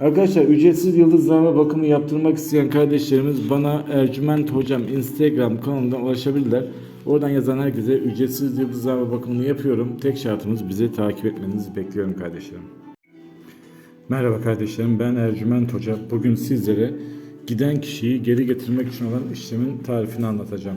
Arkadaşlar ücretsiz yıldızlarma bakımı yaptırmak isteyen kardeşlerimiz bana Ercüment Hocam Instagram kanalından ulaşabilirler. Oradan yazan herkese ücretsiz yıldızlarma bakımını yapıyorum. Tek şartımız bizi takip etmenizi bekliyorum kardeşlerim. Merhaba kardeşlerim ben Ercüment Hoca. Bugün sizlere giden kişiyi geri getirmek için olan işlemin tarifini anlatacağım.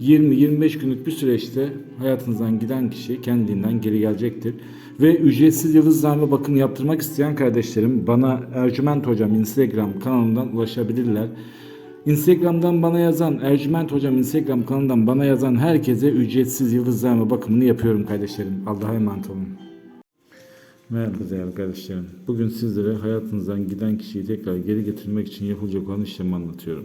20-25 günlük bir süreçte hayatınızdan giden kişi kendiliğinden geri gelecektir. Ve ücretsiz yıldızlarma bakım yaptırmak isteyen kardeşlerim bana Ercüment Hocam Instagram kanalından ulaşabilirler. Instagram'dan bana yazan, Ercüment Hocam Instagram kanalından bana yazan herkese ücretsiz yıldızlarma bakımını yapıyorum kardeşlerim. Allah'a emanet olun. Merhaba değerli kardeşlerim. Bugün sizlere hayatınızdan giden kişiyi tekrar geri getirmek için yapılacak olan işlemi anlatıyorum.